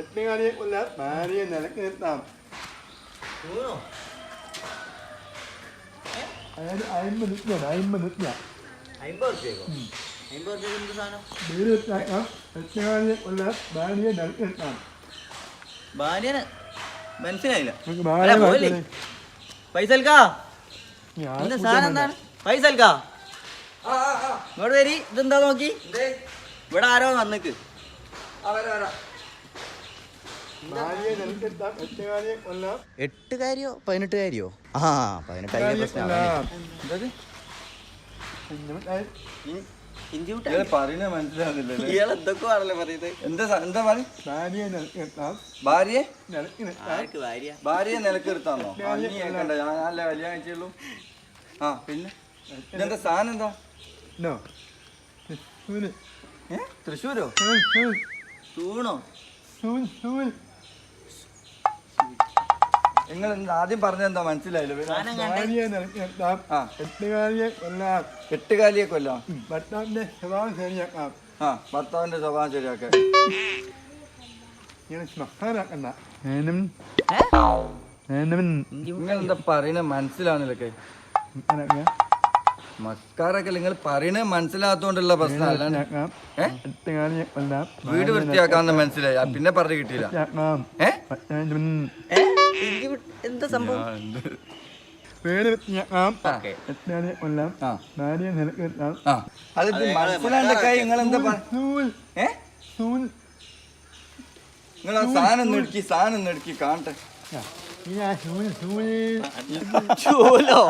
എട്ടുകാരിയെ കൊല്ലാം ഭാര്യയെ നിലയ്ക്ക് നിർത്താം. അതായത് അയിമ്പത് നിൽക്കുകയാണ് അയിമ്പത് നിൽക്കുക വീട് വൃത്തിയാക്കാം എട്ടുകാരിയെ കൊല്ലാം ഭാര്യയെ നിലയ്ക്ക് നിർത്താം. ഭാര്യന് മനസ്സിലായില്ല? പൈസൽക്കാ എന്താ സാധനം എന്താണ്? പൈസൽക്കാ ഇങ്ങോട്ട് വരി ഇതെന്താ നോക്കി? ഇവിടെ ആരോ വന്നിക്ക്. നിർത്താം എട്ടുകാരിയെ കാര്യോ പതിനെട്ട് കാര്യോ ആ പതിനെട്ട് കാര്യ പ്രശ്നം. ഹിന്ദി പറയുന്നത് മനസ്സിലാവുന്നില്ല ഇയാൾ എന്തൊക്കെ ആണല്ലോ പറയുന്നത്? എന്താ സ- എന്താ പറ ഭാര്യയെ ഭാര്യയെ? നിലക്കെടുത്താന്നോ? ആ, നീ കേൾക്കണ്ട ഞാൻ നല്ല കല്യാണം കഴിച്ചുള്ളൂ? ആ പിന്നെ? ഇതെന്താ സാധനം എന്താ? തൃശ്ശൂരോ? തൂണോ നിങ്ങൾ ആദ്യം പറഞ്ഞെന്താ മനസ്സിലായല്ലോ? എട്ടുകാലിയെ കൊല്ലാം. ഭർത്താവിന്റെ സ്വഭാവം ശരിയാക്കാം. ആ ഭർത്താവിന്റെ സ്വഭാവം? ഏനും. നിങ്ങൾ എന്താ പറയണ? മനസ്സിലാവുന്നില്ലൊക്കെ. മക്കാരൊക്കെ നിങ്ങൾ പറയണത് മനസ്സിലാത്തോണ്ടുള്ള പ്രശ്നം. അല്ലാണ്ട് ശരിയാക്കാം വീട് വൃത്തിയാക്കാന്ന് മനസ്സിലായി. പിന്നെ പറഞ്ഞു കിട്ടിയില്ല. ശരിയാക്കാം ഏ? വിട്ട് എന്താ സംഭവം? സാധനം നെടുക്കി സാധനം നെടുക്കി കാണട്ടെ. ഇനി ആ സൂൻ സൂൻ ചൂലോ?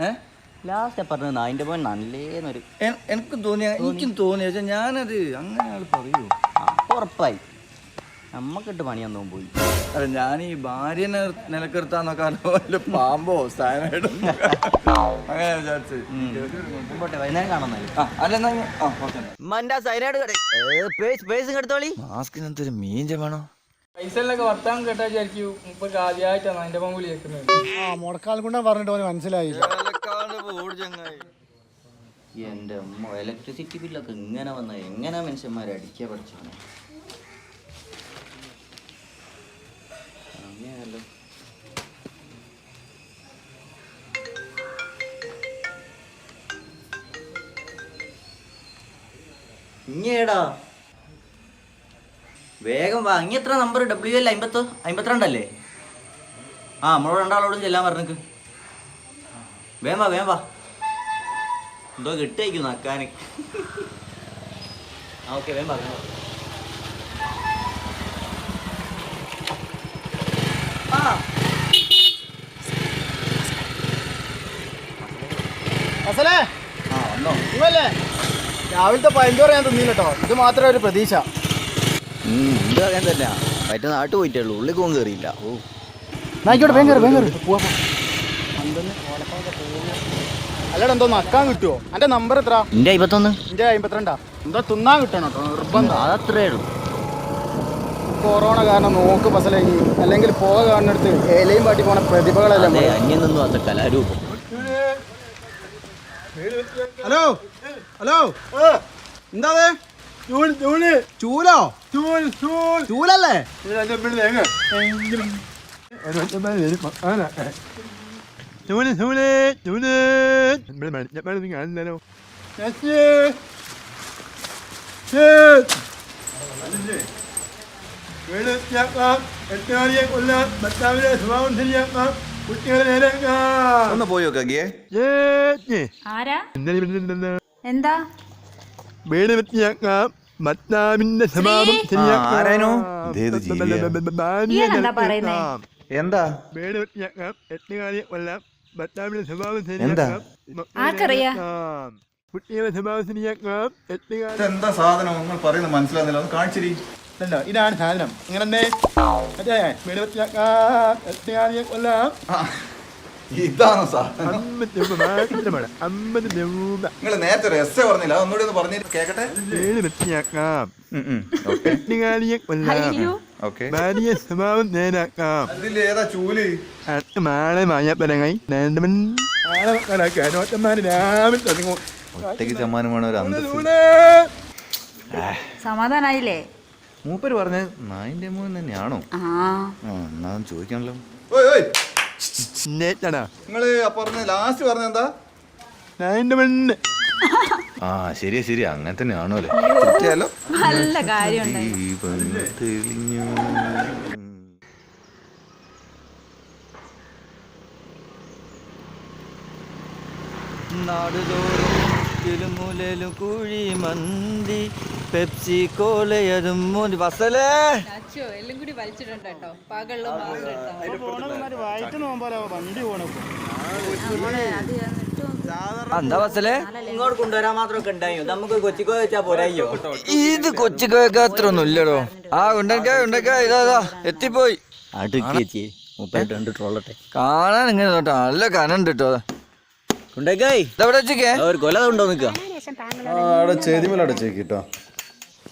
ഏ? ലാസ്റ്റ് പറഞ്ഞത് നായിന്റെ പോയി നല്ലേന്നൊരു എനിക്ക് തോന്നിയ എനിക്കും തോന്നിയ പക്ഷെ ഞാനത് അങ്ങനെ ആൾ പറയൂ. ഉറപ്പായി. നമ്മക്കിട്ട് പണിയൊന്നും പോയി. അല്ല ഞാൻ ഈ ഭാര്യനെ നിലക്കെടുത്താന്നൊക്കെ വല്ല പാമ്പോ സ്ഥാനായിട്ട് അങ്ങനെ വിചാരിച്ച്. പോട്ടെ വൈകുന്നേരം മാസ്കിനകത്ത് ഒരു മീഞ്ച വേണോ? പൈസയിലൊക്കെ വർത്താനം കേട്ടാ വിചാരിക്കൂ. മുമ്പ് ആദ്യമായിട്ടാണ് അതിന്റെ കേൾക്കുന്നത് ആ മുടക്കാൽ കൊണ്ടാ പറഞ്ഞിട്ട് ഓന് എന്റെ അമ്മ ഇലക്ട്രിസിറ്റി ബില്ലൊക്കെ ഇങ്ങനെ വന്ന എങ്ങനെ മനുഷ്യന്മാരെ അടിക്കുക പഠിച്ചാണ് അങ്ങനെയല്ലോ. ഇങ്ങേടാ. വേഗം വാ ഇനി എത്ര നമ്പർ ഡബ്ല്യു എൽ അമ്പത്തോ അമ്പത്തിരണ്ടല്ലേ? ആ നമ്മളോട് രണ്ടാളോടും ചെല്ലാൻ പറഞ്ഞിക്ക്. വേം വാ വേം വാ എന്തോ കിട്ടായിരിക്കുന്നു അക്കാന്. ആ ഓക്കെ വേം വാ വേം വാ ആ. അസലേ ആ വന്നോ. ഇവല്ലേ? രാവിലത്തെ പതിനഞ്ചോറ് ഞാൻ തിന്നില്ല കേട്ടോ ഇത് മാത്രമേ ഒരു പ്രതീക്ഷ. എന്ത് പറയാൻ തന്നെയാ. പറ്റുന്ന നാട്ടു പോയിട്ടേ ഉള്ളൂ. ഉള്ളിൽ പോകും കയറിയില്ല ഓ. നായിക്കോട്ടെ ഭയങ്കര ഭയങ്കര അല്ലടാ എന്തോ നക്കാൻ കിട്ടുമോ അന്റെ നമ്പർ എത്ര എന്റെ അമ്പത്തൊന്ന് എന്റെ അമ്പത്തിരണ്ടാ എന്തോ തിന്നാൻ കിട്ടണം കേട്ടോ നിർബന്ധം. അതത്രേ ഉള്ളൂ. കൊറോണ കാരണം നോക്ക് ബസലേ അല്ലെങ്കിൽ പോക കാണുന്നിടത്ത് ഏലയും പാട്ടി പോണ പ്രതിഭകളല്ലേ അതെ അന്യം നിന്നും കലാരൂപം. Hello hello. എന്താ ചൂലോ ചൂൽ ചൂൽ ചൂലല്ലേ ചൂൽ ചൂൽ ചൂൽ കാണുന്നല്ലോ വീട് വൃത്തിയാക്കാം എട്ടുകാരിയെ കൊല്ലാം ഭർത്താവിനെ സ്വഭാവം ശരിയാക്കാം കുട്ടികളെ നേരാക്കാം ഒന്ന് പോയോ കകിയെ ആരാ? എന്താ? വീട് വൃത്തിയാക്കാം ഭർത്താവിന്റെ സ്വഭാവം? ഇയാൾ എന്താ? വീട് വൃത്തിയാക്കാം എട്ടുകാരിയെ കൊല്ലാം ഭർത്താവിന്റെ സ്വഭാവം എന്താ? ശരിയാക്കാം ആർക്കറിയാ? എന്താ സാധനം? നിങ്ങൾ പറയുന്നത് മനസ്സിലാകുന്നില്ല. ഒന്ന് കാണിച്ചിരി. ഇതല്ലോ, ഇതാണ് സാധനം. ഇങ്ങനെ എട്ടുകാലിയെ കൊല്ലാം. ഇതാണോ സാധനം നിങ്ങൾ നേരത്തെ ഒരു എസ് പറഞ്ഞില്ല. അതൊന്നുകൂടി ഒന്ന് പറഞ്ഞു കേക്കട്ടെ? ചൂൽ? ഒറ്റയ്ക്ക് ഒരു സമാധാനായില്ലേ? മൂപ്പര് പറഞ്ഞത് നായിന്റെ മോൻ തന്നെയാണോ? എന്നാ ചോദിക്കണല്ലോ നിങ്ങൾ പറഞ്ഞ ലാസ്റ്റ് പറഞ്ഞ എന്താ? ആ ശരിയാ ശരി അങ്ങനെ തന്നെയാണോ അല്ലേ? തെറ്റിയാലോ നല്ല കാര്യമുണ്ടായി ദീപം തെളിഞ്ഞു മൂലയിലും കുഴി മന്തി പെപ്സി കോലയതും മോന്തി. ബസ്സലേ എല്ലാം കൂടി വലിച്ചിട്ടുണ്ട് കേട്ടോ. പകൽ എന്താ വസലേ ഇങ്ങോട്ട് കൊണ്ടുവരാൻ മാത്രമൊക്കെ ഉണ്ടായോ? നമുക്ക് കൊച്ചിക്കോ വെച്ചാ പോരായോ ഇത് കൊച്ചിക്കോ അത്ര ഒന്നും ഇല്ലടോ. ആ ഉണ്ടാക്കാ ഉണ്ടാക്കാ ഇതാ ഇതാ എത്തിപ്പോയി. അടുക്കി മുപ്പായിട്ട് രണ്ട് ട്രോളട്ടെ. കാണാൻ ഇങ്ങനെ നല്ല കനുണ്ട് കേട്ടോ ഉണ്ടായി ഇതെവിടെ വെച്ചേ ഒരു കൊല ഉണ്ടോ നിക്ക അവിടെ ചേതിമല അടച്ചേക്കിട്ടോ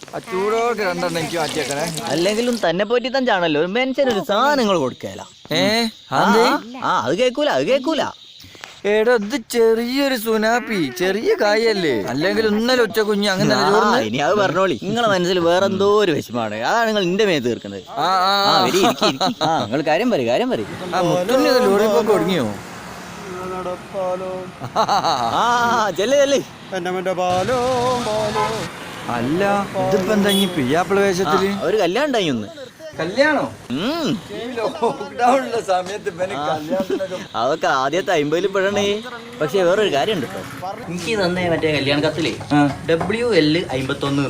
ആ ചൂടോട്ട് രണ്ടെണ്ണം എനിക്ക് മാറ്റിയേക്കണേ. അല്ലെങ്കിലും തന്നെ പറ്റി തഞ്ചാണല്ലോ ഒരു മനുഷ്യനൊരു സാധനങ്ങൾ കൊടുക്കല. ഏ അതെ ആ അത് കേക്കൂല അത് കേക്കൂല. എടാ ഇത് ചെറിയൊരു സുനാപ്പി ചെറിയ കായല്ലേ? അല്ലെങ്കിൽ ഇന്നലെ ഉച്ച കുഞ്ഞ് അങ്ങനെ ആ, ഇനി അത് പറഞ്ഞോളി. നിങ്ങളെ മനസ്സിൽ വേറെ എന്തോ ഒരു വിഷമാണ് അതാണ് നിങ്ങൾ നിന്റെ മേത്ത് തീർക്കുന്നത്. ആ ആ ആ. വരി ഇരിക്കി ഇരിക്കി. ആ നിങ്ങൾ കാര്യം പറയും കാര്യം പറയും. ആ മുത്തുണ്ണി ലോറി പോക്ക് ഒടുങ്ങിയോ? ആ ചെല്ല് ചെല്ല്. പാലോ പാലോ. അല്ല ഇതിപ്പോ എന്താ ഈ പിയ്യാപ്പിള വേഷത്തിൽ? ഒരു കല്യാണം ഉണ്ടായി ഒന്ന് കല്യാണോ. ലോക്ക്ഡൌണിലെ സമയത്ത് അതൊക്കെ ആദ്യത്തെ അമ്പതിൽ പെടണേ. പക്ഷെ വേറൊരു കാര്യം ഉണ്ട് കേട്ടോ എനിക്ക് തന്നേ മറ്റേ കല്യാണ കത്തിലേ ഡബ്ല്യു എൽ അമ്പത്തൊന്ന്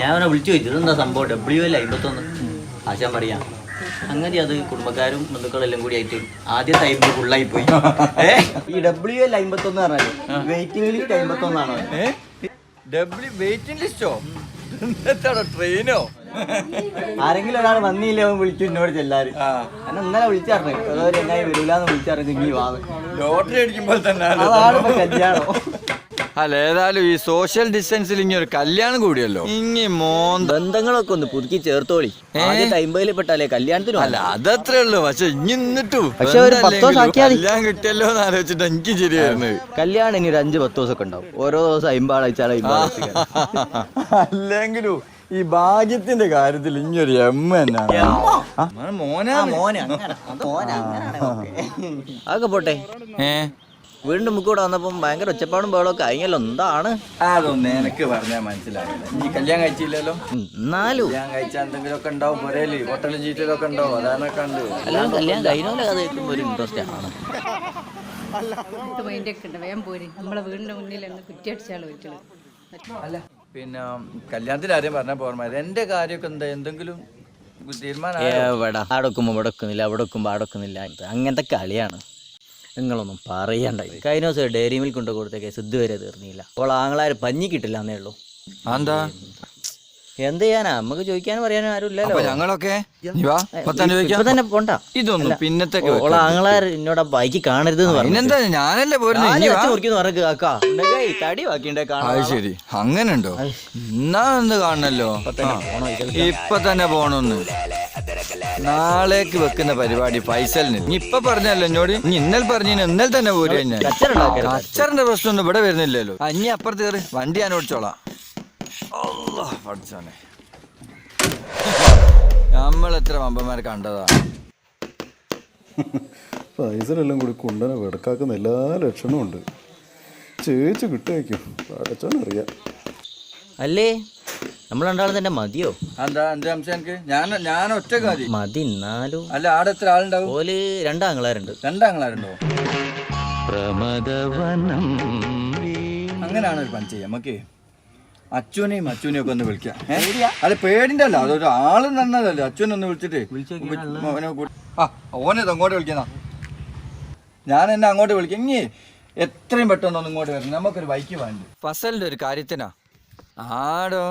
ഞാൻ അവനെ വിളിച്ചു ചോദിച്ചു എന്താ സംഭവം? ഡബ്ല്യു എൽ അമ്പത്തൊന്ന്. ആശാൻ പറയാ. അങ്ങനെ അത് കുടുംബക്കാരും ബന്ധുക്കളെല്ലാം കൂടി ആയിട്ട് ആദ്യ ടൈമിൽ ഫുള്ളായി പോയി ഈ ഡബ്ല്യു എൽ അമ്പത്തൊന്ന് പറഞ്ഞാൽ. വെയിറ്റിംഗ് ലിസ്റ്റ് അമ്പത്തൊന്നാണോ? ഡബ്ല്യു വെയിറ്റിംഗ് ലിസ്റ്റോ ട്രെയിനോ ആരെങ്കിലും ഒരാൾ വന്നില്ല അവൻ വിളിച്ചു എന്നോട് ചെല്ലാറ് എന്നെ ഇന്നലെ വിളിച്ചറിഞ്ഞു എന്നായി വരൂലെന്ന് വിളിച്ചറിഞ്ഞു ഇനി വാ. ലോട്ടറി അടിക്കുമ്പോൾ തന്നെ അതാണ് കല്യാണം. അല്ല ഏതായാലും ഈ സോഷ്യൽ ഡിസ്റ്റൻസിൽ ഇനി ഒരു കല്യാണം കൂടിയല്ലോ. ഇങ്ങി മോൻ ബന്ധങ്ങളൊക്കെ ഒന്ന് പുതുക്കി ചേർത്തോളി. ആദ്യത്തെ അമ്പതിൽ പെട്ടാലേ കല്യാണത്തിനും അല്ല അതത്രേ ഉള്ളൂ. പക്ഷെ ഇനി നിന്നിട്ടു പക്ഷെ ഒരു പത്ത് ദിവസം ആക്കിയാ കല്യാണം കിട്ടിയല്ലോ എന്ന് ആലോചിച്ചിട്ട് എനിക്ക് ശരിയായിരുന്നു കല്യാണം ഇനി ഒരു അഞ്ച് പത്ത് ദിവസമൊക്കെ ഉണ്ടാവും. ഓരോ ദിവസം അമ്പതാഴ്ച അല്ലെങ്കിലും ഈ ഭാഗ്യത്തിന്റെ കാര്യത്തിൽ ഇനിയൊരു എമ്മ തന്നെയാണ് മോനാ മോനെ അങ്ങനെ മോനെ അങ്ങനെയാണ്. അതൊക്കെ പോട്ടെ. ഏ? വീണ്ടും നമുക്ക് ഇവിടെ വന്നപ്പം ഭയങ്കര ഒച്ചപ്പാടും ബഹളമൊക്കെ കഴിഞ്ഞല്ലോ എന്താണ്? അതൊന്നും എനിക്ക് പറഞ്ഞാൽ മനസ്സിലാവില്ല. നീ കല്യാണം കഴിച്ചില്ലല്ലോ? നാലു എന്നാലും. കല്യാണം കഴിച്ചാൽ എന്തെങ്കിലും ഒക്കെ ഉണ്ടാവും പുരയിൽ ഹോട്ടലും ചീറ്റലൊക്കെ ഉണ്ടാവും അതാണൊക്കെ ഉണ്ട്. എല്ലാം കല്യാണം കഴിഞ്ഞോലെ അത് കേൾക്കുമ്പോൾ ഒരു ഇൻട്രസ്റ്റ് ആണ്. ഉണ്ട് വേഗം പോരി നമ്മളെ വീടിന്റെ മുന്നിൽ എന്ന് കുറ്റിയടിച്ചാൽ വീട്ടിൽ അല്ല പിന്നെ കല്യാണത്തിൽ ആരെയും പറഞ്ഞാൽ പോർമാര് എന്റെ കാര്യമൊക്കെ എന്താ? എന്തെങ്കിലും തീരുമാനം എവിടെ? അവിടെ വെക്കുമ്പോൾ ഇവിടെ വെക്കുന്നില്ല അവിടെ വെക്കുമ്പോൾ അവിടെ വെക്കുന്നില്ല. അങ്ങനത്തെ കളിയാണ്. നിങ്ങളൊന്നും പറയണ്ട. കഴിഞ്ഞ ദിവസം ഡെയറി മിൽക്ക് കൊണ്ട് കൊടുത്ത കേസ് ഇതുവരെ തീർന്നില്ല. അപ്പോൾ ആങ്ങളാര് പഞ്ഞി കിട്ടില്ല എന്നേ ഉള്ളൂ. എന്താ എന്ത് ചെയ്യാനാ? നമുക്ക് ചോദിക്കാനും പറയാനും ആരും അപ്പൊ ഇല്ലല്ലോ ഞങ്ങളൊക്കെ? നീ വാ ഇപ്പൊ തന്നെ ഇപ്പൊ തന്നെ പോണ്ട. ഇതൊന്നും പിന്നത്തെ ഓള ആങ്ങളാർ എന്നോട് ബൈക്ക് കാണരുത് ഞാനല്ലേ തടി ശരി. അങ്ങനെ ഉണ്ടോ എന്നാ എന്ത് കാണണല്ലോ. ഇപ്പൊ തന്നെ പോണോന്ന്. നാളേക്ക് വെക്കുന്ന പരിപാടി ഫൈസലിന്. നീ ഇപ്പൊ പറഞ്ഞല്ലോ എന്നോട്. നീ ഇന്നലെ പറഞ്ഞു ഇന്നലെ തന്നെ പോരുക ഞാൻ. പ്രശ്നം ഒന്നും പ്രശ്നമൊന്നും ഇവിടെ വരുന്നില്ലല്ലോ. അഞ്ഞി അപ്പുറത്ത് കയറി. വണ്ടി ഞാൻ ഓടിച്ചോളാം. പഠിച്ചോനെ നമ്മൾ എത്ര വമ്പന്മാരെ കണ്ടതാ? പൈസലെല്ലാം കൂടി കുണ്ടനെ വെടക്കാക്കുന്ന എല്ലാ ലക്ഷണവും ഉണ്ട്. ചേച്ചി കിട്ടുമായിരിക്കും പഠിച്ചോനറിയാം അല്ലേ? നമ്മൾ രണ്ടാളും തന്നെ മതിയോ? എന്താ എന്താ സംശയം എനിക്ക്? ഞാൻ ഞാൻ ഒറ്റ മതി മതി എന്നാലും. അല്ല ആടെ എത്ര ആളുണ്ടാവും? ഓൽ രണ്ടാങ്ങളാരുണ്ട്? രണ്ടാങ്ങളാരുണ്ടോ അങ്ങനെയാണ് ഒരു പണി ചെയ്യാം നമുക്ക് അച്ഛനെയും അച്ഛനെയും ഒക്കെ ഒന്ന് വിളിക്കാം. അത് അല്ല പേടിന്റെ അല്ല അതൊരു ആൾ നന്നതല്ലേ അച്ഛനെ ഒന്ന് വിളിച്ചിട്ട് ആ ഓനെ അങ്ങോട്ട് വിളിക്കുന്ന ഞാൻ എന്നെ അങ്ങോട്ട് വിളിക്കാം. ഇനി എത്രയും പെട്ടെന്ന് ഒന്ന് ഇങ്ങോട്ട് വരണം. നമുക്കൊരു ബൈക്ക് വേണ്ടി? ഫസലിന്റെ ഒരു കാര്യത്തിനാ. ആടോ.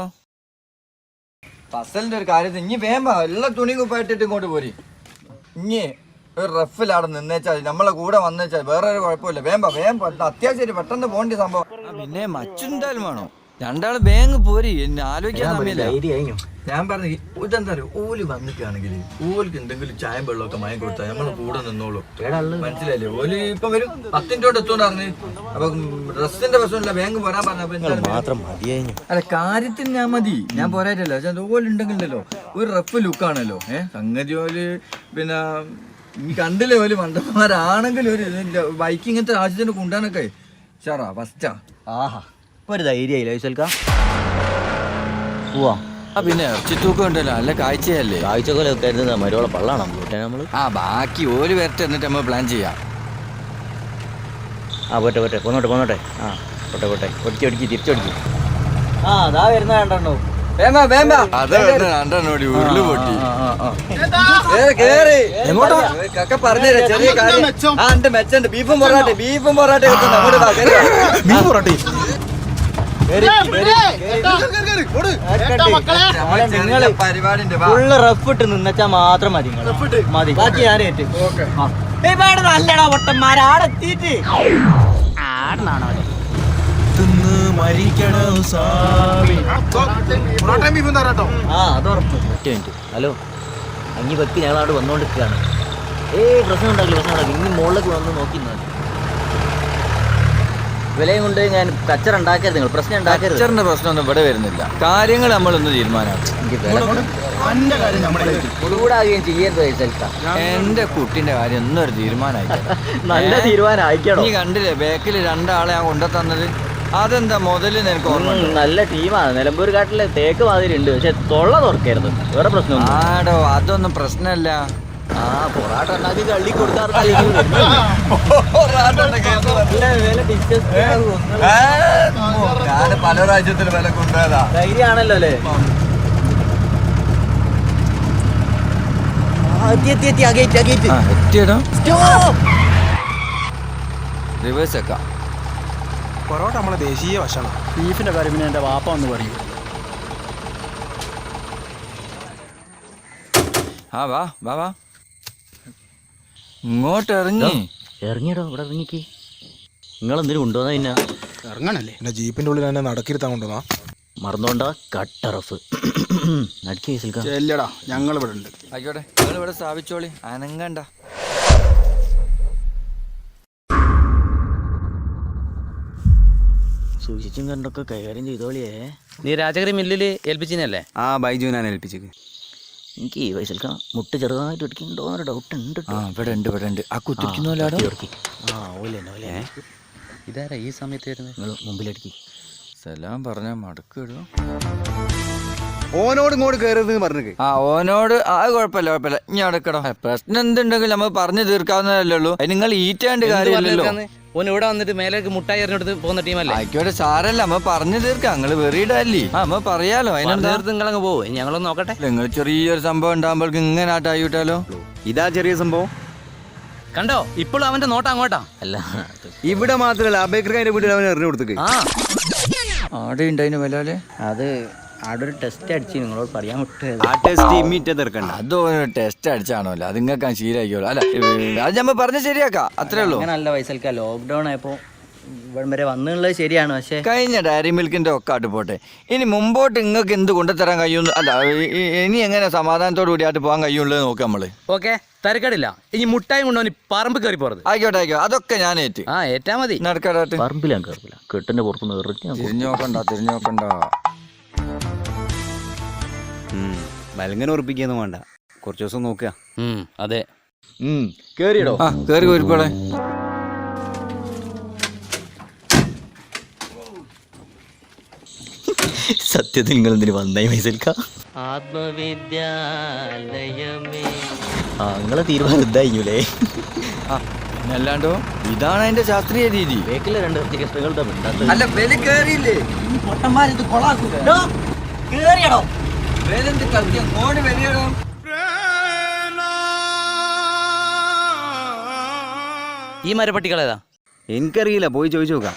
ഫസലിന്റെ ഒരു കാര്യത്തിൽ ഇനി വേമ്പ എല്ലാ തുണി കുപ്പായിട്ടിട്ട് ഇങ്ങോട്ട് പോരി. ഇനി ഒരു റഫിൽ അവിടെ നിന്നേച്ചാൽ നമ്മളെ കൂടെ വന്നേച്ചാൽ വേറെ ഒരു കുഴപ്പമില്ല. വേമ്പ വേമ്പ അത്യാവശ്യം പെട്ടെന്ന് പോകേണ്ട സംഭവം. പിന്നെ മച്ചുണ്ടായാലും വേണോ? രണ്ടാൾ ബാങ്ക് പോരി. എന്നെ ആലോചിക്കാൻ സമയമില്ല. ഞാൻ പറഞ്ഞു ഇതെന്താ ഓൽ വന്നിട്ടാണെങ്കിൽ ഓൽക്ക് എന്തെങ്കിലും ചായം വെള്ളമൊക്കെ മയം കൊടുത്താൽ നമ്മളെ കൂടെ നിന്നോളൂ. മനസ്സിലായില്ലേ? ഓൽ ഇപ്പൊ വരും. പത്തിന്റെ എത്തുമെന്ന് പറഞ്ഞു. അപ്പൊ ഡ്രസ്സിന്റെ പ്രശ്നമില്ല ബാങ്ക് പോരാൻ പറഞ്ഞു മാത്രം അല്ല കാര്യത്തിന് ഞാൻ മതി. ഞാൻ പോരാറ്റല്ലോ പക്ഷെ ഓലുണ്ടെങ്കിലല്ലോ ഒരു റഫ് ലുക്കാണല്ലോ ഏഹ് സംഗതി ഓൽ പിന്നെ കണ്ടില്ലേ ഓൽ മണ്ടന്മാരാണെങ്കിലും ഒരു ബൈക്ക് ഇങ്ങനത്തെ ആവശ്യത്തിന് കൊണ്ടുപോകാനൊക്കെ. ഷാറാ ഫസ്റ്റാ ആഹാ. ഇപ്പൊ ഒരു ധൈര്യമായില്ല വൈസൽക്ക പോവാ. ആ പിന്നെ ഇറച്ചിത്തൂക്കം ഉണ്ടല്ലോ നല്ല കാഴ്ചയല്ലേ? കാഴ്ചക്കൊലൊക്കെ കരുതുന്ന മരുവളെ പള്ളാണോ കൂട്ടെ നമ്മൾ? ആ ബാക്കി ഒരു വരട്ടെ എന്നിട്ട് നമ്മൾ പ്ലാൻ ചെയ്യാം. ആ പോട്ടെ പോട്ടെ പോന്നോട്ടെ പോന്നോട്ടെ. ആ പോട്ടെ പോട്ടെ. ഒടിക്കി ഒടിക്കി തിരിച്ചൊടിക്കി ആ അതാ വരുന്ന കണ്ടോ ബീഫും പൊറാട്ടെ ബീഫും പൊറാട്ടെ ബീഫും പൊറാട്ടെ ഫുള്ള് റഫ് ഇട്ട് നിന്നച്ചാ മാത്രം മതി. മതി ബാക്കി ഞാൻ ഏറ്റു നല്ലടാ പൊട്ടന്മാരാടെത്തിയിട്ട് ആടനാണോ ആ അത് ഉറപ്പ് ഒറ്റ മിനിറ്റ് ഹലോ അങ്ങി വെക്ക് ഞങ്ങൾ അവിടെ വന്നുകൊണ്ടിരിക്കുകയാണ് ഏയ് പ്രശ്നം ഉണ്ടാക്കില്ല പ്രശ്നം ഉണ്ടാക്കി ഇനി മുകളിലേക്ക് വന്ന് നോക്കി നോക്കി. വിലയും കൊണ്ട് ഞാൻ കച്ചറ ഉണ്ടാക്കരുത് നിങ്ങൾ. പ്രശ്നം ഉണ്ടാക്കരുത്. കച്ചറിന്റെ പ്രശ്നമൊന്നും ഇവിടെ വരുന്നില്ല. കാര്യങ്ങൾ നമ്മളൊന്ന് തീരുമാനമാക്കും. എനിക്ക് വില കൊടുകൂടാകുകയും ചെയ്യരുത് എന്റെ കുട്ടിന്റെ കാര്യം ഒന്നും ഒരു തീരുമാനമായി നല്ല തീരുമാനം അയക്കണോ നീ കണ്ടില്ലേ ബാക്കിൽ രണ്ടാളെ ഞാൻ കൊണ്ടു തന്നത്? അതെന്താ മുതൽ നിനക്ക് ഓർമ്മ നല്ല ടീമാണ്. നിലമ്പൂർ കാട്ടിലെ തേക്ക് മാതിരി ഉണ്ട്. പക്ഷെ തൊള്ള തുറക്കരുത്. വേറെ പ്രശ്നം ആടോ അതൊന്നും പ്രശ്നമല്ല. ആ പൊറാട്ട ഉണ്ടാക്കി പല രാജ്യത്തിന് വില കൊണ്ടുപോയതാ ധൈര്യാണല്ലോ അല്ലേ? പൊറോട്ട നമ്മളെ ദേശീയ ഭക്ഷണം. ബീഫിന്റെ കാര്യം പിന്നെ എന്റെ വാപ്പ ഒന്ന് പറയും. ആ വാ വാ വാ. ഇങ്ങോട്ട് ഇറങ്ങി. ഇറങ്ങിയടോ ഇവിടെ ഇറങ്ങിക്ക്. നിങ്ങൾ എന്തിനും ഉണ്ടോന്നാ പിന്നെ ഇറങ്ങണല്ലേ? എന്നെ ജീപ്പിന്റെ ഉള്ളിൽ എന്നെ നടക്കിരുത്താൻ കൊണ്ടുവന്നാ. മറന്നോണ്ട കട്ടറഫ്. നടക്കി ഞങ്ങൾ ഇവിടെ ഉണ്ട്. ആയിക്കോട്ടെ നിങ്ങൾ ഇവിടെ സ്ഥാപിച്ചോളി. അനങ്ങണ്ട. സൂക്ഷിച്ചും കണ്ടൊക്കെ കൈകാര്യം ചെയ്തോളിയേ. നീ രാജഗിരി മില്ലിൽ ഏൽപ്പിച്ചിനല്ലേ? ആ ബൈജുവിനാണ് ഏൽപ്പിച്ചത് എനിക്ക് ഈ വയസ്സിൽക്ക മുട്ട് ചെറുതായിട്ട് ഇടിക്കുന്നുണ്ടോ എന്നൊരു ഡൗട്ട് ഉണ്ട് ആ ഇവിടെ ഉണ്ട് ഇവിടെ ഉണ്ട്. ആ കുത്തിരിക്കുന്നോലാടോ ആ ഓലെ ഓലെ ഇതാരാ ഈ സമയത്ത് വരുന്നത്? നിങ്ങൾ മുമ്പിലടിക്ക് സലാം പറഞ്ഞാൽ മടക്കിടും ഓനോട് ഇങ്ങോട്ട് കയറരുത് പറഞ്ഞു ആ ഓനോട് ആ കുഴപ്പമില്ല കുഴപ്പമില്ല. ഇനി അടക്കടോ. പ്രശ്നം എന്തുണ്ടെങ്കിൽ നമ്മൾ പറഞ്ഞു തീർക്കാവുന്നതല്ലേ ഉള്ളൂ. അത് നിങ്ങൾ ഈറ്റാണ്ട് കാര്യമില്ലല്ലോ. ഓൻ ഇവിടെ വന്നിട്ട് മേലേക്ക് മുട്ടായി എറിഞ്ഞെടുത്ത് പോകുന്ന ടീമല്ലേ? ആയിക്കോട്ടെ സാരല്ല നമ്മൾ പറഞ്ഞു തീർക്കാം. നിങ്ങൾ വെറിയിടല്ലേ ആ നമ്മ പറയാലോ അതിനെന്താ? നിങ്ങൾ നിങ്ങളങ്ങ് പോവും? ഞങ്ങളൊന്ന് നോക്കട്ടെ. നിങ്ങൾ ചെറിയൊരു സംഭവം ഉണ്ടാകുമ്പോഴേക്ക് ഇങ്ങനെ ആട്ടായി വിട്ടാലോ ഇതാ ചെറിയ സംഭവം. കണ്ടോ? ഇപ്പോഴും അവന്റെ നോട്ടം അങ്ങോട്ടാ. അല്ല. ഇവിടെ മാത്രല്ല അബേക്കർ അതിന്റെ വീട്ടിൽ അവൻ എറിഞ്ഞു കൊടുത്തേക്ക്. ആ. ആടെ ഉണ്ടായിന് വല്ലാലേ അത് അവിടെ ഒരു ടെസ്റ്റ് അടിച്ച് നിങ്ങളോട് പറയാൻ വിട്ടത്. ആ ടെസ്റ്റ് ഇമ്മീറ്റ് തീർക്കണ്ട അതൊരു ടെസ്റ്റ് അടിച്ചാണോല്ലോ. അത് നിങ്ങൾക്ക് ശീലായിക്കോളൂ. അല്ല അത് നമ്മൾ പറഞ്ഞ ശരിയാക്കാം. അത്രേ ഉള്ളൂ. അങ്ങനെ നല്ല വയസ്സൽക്ക ലോക്ക്ഡൗൺ ആയപ്പോ ഇവിടം വരെ വന്നുള്ളത് ശരിയാണ് പക്ഷെ കഴിഞ്ഞ ഡയറി മിൽക്കിന്റെ ഒക്കെ ആട്ട് പോട്ടെ. ഇനി മുമ്പോട്ട് നിങ്ങൾക്ക് എന്ത് കൊണ്ടുതരാൻ കഴിയുന്നു? അല്ല ഇനി എങ്ങനെ സമാധാനത്തോടു കൂടിയായിട്ട് പോകാൻ കഴിയുള്ളത് നോക്കാം നമ്മൾ. ഓക്കെ തരക്കടില്ല. ഇനി മുട്ടായി കൊണ്ടുവന്നി പറമ്പ് കയറി പോറത് ആയിക്കോട്ടെ ആയിക്കോട്ടെ. അതൊക്കെ ഞാൻ ഏറ്റ്. ആ ഏറ്റാ മതി. നടക്കാട്ടെ പറമ്പിലാ കയറില്ല കെട്ടിന്റെ പുറത്തുനിന്ന് ഇറക്കി ഞാൻ തിരിഞ്ഞു നോക്കണ്ട തിരിഞ്ഞു നോക്കണ്ട മലങ്ങനെ ഉറപ്പിക്കൊന്നും വേണ്ട. കുറച്ച് ദിവസം നോക്കുക. അതെ. കേറിയടോ. ആ കേറി കോരിപ്പോളെ സത്യത്തിൽ നിങ്ങൾ എന്തിനു വന്നായി മൈസൽക്ക ആത്മവിദ്യാലയമേ. ആ നിങ്ങളെ തീരുമാനം ഇതായില്ലേ ആ അല്ലാണ്ടോ ഇതാണ് അതിന്റെ ശാസ്ത്രീയ രീതി. ബേക്കിലെ രണ്ട് അല്ല ബലി കേറിയില്ലേ? പൊട്ടന്മാരിത് കൊളാക്കൂലോ കേറിയടോ. വേലെന്ത് കവിഞ്ഞ വലിയടോ ഈ മരപ്പട്ടികളേതാ എനിക്കറിയില്ല പോയി ചോദിച്ചു നോക്കാം.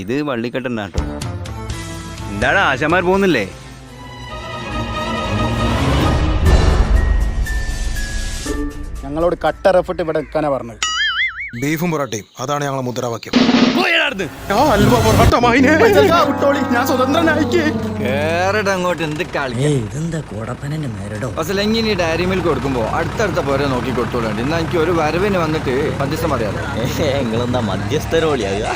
ഇത് വള്ളിക്കെട്ടുണ്ടാട്ടോ എന്താണ് ആശാമാർ പോകുന്നില്ലേ? ഞങ്ങളോട് കട്ട റെഫിട്ട് ഇവിടെ നിൽക്കാനാ പറഞ്ഞത്. ബീഫും പൊറോട്ടയും അതാണ് ഞങ്ങളുടെ മുദ്രാവാക്യം. ഞാൻ സ്വതന്ത്രനായിക്കേ. കേറട്ടെ അങ്ങോട്ട് എന്ത് കളി ഇതെന്താ കോടപ്പനന്റെ മേരടോ? അസല എങ്ങനെ ഈ ഡയറി മിൽക്ക് കൊടുക്കുമ്പോ അടുത്തടുത്ത പോരെ നോക്കി കൊടുത്തോളൂ എന്നാ എനിക്ക് ഒരു വരവിന് വന്നിട്ട് മധ്യസ്ഥം അറിയാലോ നിങ്ങളെന്താ മധ്യസ്ഥരോളിയാകുക?